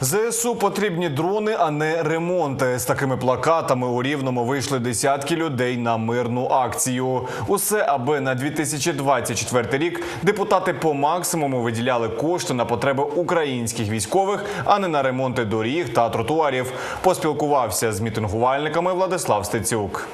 ЗСУ потрібні дрони, а не ремонти. З такими плакатами у Рівному вийшли десятки людей на мирну акцію. Усе, аби на 2024 рік депутати по максимуму виділяли кошти на потреби українських військових, а не на ремонти доріг та тротуарів. Поспілкувався з мітингувальниками Владислав Стецюк.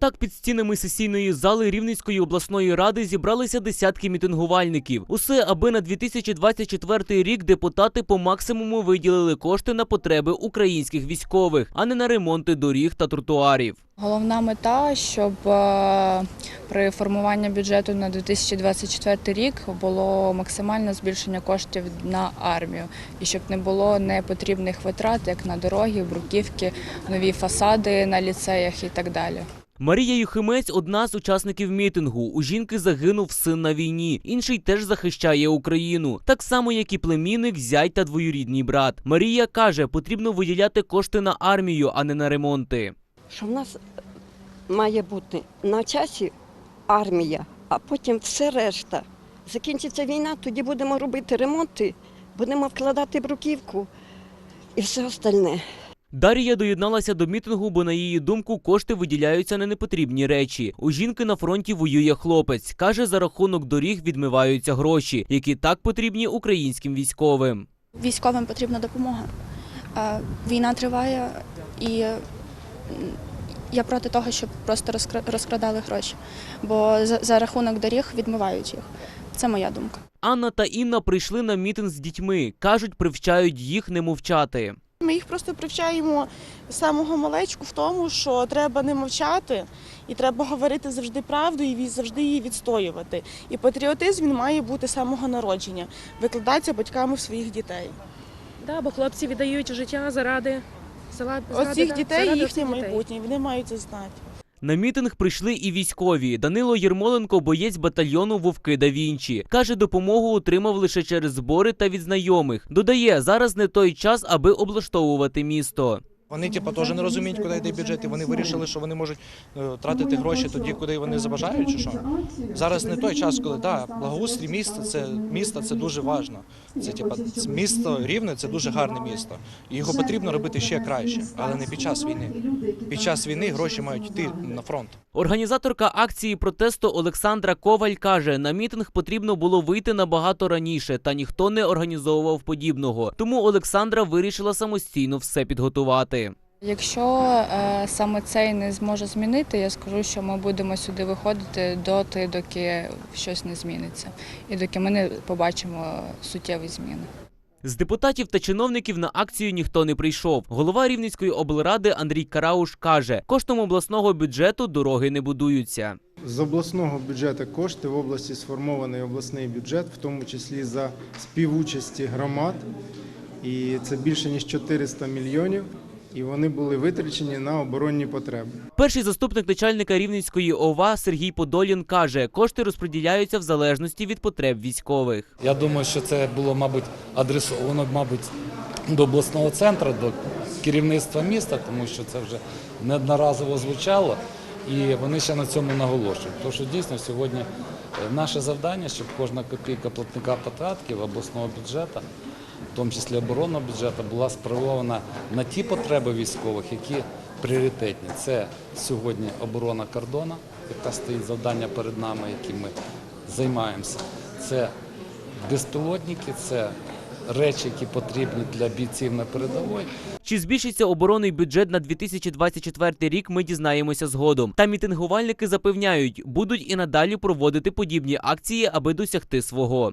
Так під стінами сесійної зали Рівненської обласної ради зібралися десятки мітингувальників. Усе, аби на 2024 рік депутати по максимуму виділили кошти на потреби українських військових, а не на ремонти доріг та тротуарів. Головна мета, щоб е, при формуванні бюджету на 2024 рік було максимальне збільшення коштів на армію, і щоб не було непотрібних витрат, як на дороги, бруківки, нові фасади на ліцеях і так далі. Марія Юхимець одна з учасників мітингу. У жінки загинув син на війні. Інший теж захищає Україну, так само як і племінник, зять та двоюрідний брат. Марія каже, потрібно виділяти кошти на армію, а не на ремонти. що в нас має бути на часі армія, а потім все решта. Закінчиться війна, тоді будемо робити ремонти, будемо вкладати бруківку і все остальне. Дар'я доєдналася до мітингу, бо на її думку кошти виділяються на непотрібні речі. У жінки на фронті воює хлопець. каже, за рахунок доріг відмиваються гроші, які так потрібні українським військовим. Військовим потрібна допомога. Війна триває, і я проти того, щоб просто розкрадали гроші, бо за рахунок доріг відмивають їх. Це моя думка. Анна та Інна прийшли на мітинг з дітьми. кажуть, привчають їх не мовчати. Ми їх просто привчаємо з самого малечку в тому, що треба не мовчати і треба говорити завжди правду і завжди її відстоювати. І патріотизм він має бути з самого народження, викладатися батьками в своїх дітей. Да, бо хлопці віддають життя заради села. Оцих дітей заради їхнє майбутнє, вони мають це знати. На мітинг прийшли і військові. Данило Єрмоленко, боєць батальйону Вовки да Вінчі. Каже, допомогу отримав лише через збори та від знайомих. Додає, зараз не той час, аби облаштовувати місто. Вони типу, теж не розуміють, куди йде бюджет, і вони вирішили, що вони можуть е, тратити гроші тоді, куди вони забажають, чи що. Зараз не той час, коли да, благоустрій міста це міста це дуже важливо. Це типу, місто рівне, це дуже гарне місто. І його потрібно робити ще краще, але не під час війни. Під час війни гроші мають йти на фронт. Організаторка акції протесту Олександра Коваль каже, на мітинг потрібно було вийти набагато раніше, та ніхто не організовував подібного. Тому Олександра вирішила самостійно все підготувати. Якщо е, саме цей не зможе змінити, я скажу, що ми будемо сюди виходити доти, доки щось не зміниться, і доки ми не побачимо суттєві зміни. З депутатів та чиновників на акцію ніхто не прийшов. Голова Рівненської облради Андрій Карауш каже, коштом обласного бюджету дороги не будуються. З обласного бюджету кошти в області сформований обласний бюджет, в тому числі за співучасті громад, і це більше ніж 400 мільйонів. І вони були витрачені на оборонні потреби. Перший заступник начальника Рівненської ОВА Сергій Подолін каже, кошти розподіляються в залежності від потреб військових. Я думаю, що це було, мабуть, адресовано, мабуть, до обласного центру, до керівництва міста, тому що це вже неодноразово звучало, і вони ще на цьому наголошують. Тому що дійсно сьогодні е, наше завдання, щоб кожна копійка платника податків обласного бюджету, в тому числі оборонного бюджету, була спрямована на ті потреби військових, які пріоритетні. Це сьогодні оборона кордону, яка стоїть завдання перед нами, яким ми займаємося. Це безпілотники, це речі, які потрібні для бійців на передовій. Чи збільшиться оборонний бюджет на 2024 рік? Ми дізнаємося згодом. Та мітингувальники запевняють, будуть і надалі проводити подібні акції, аби досягти свого.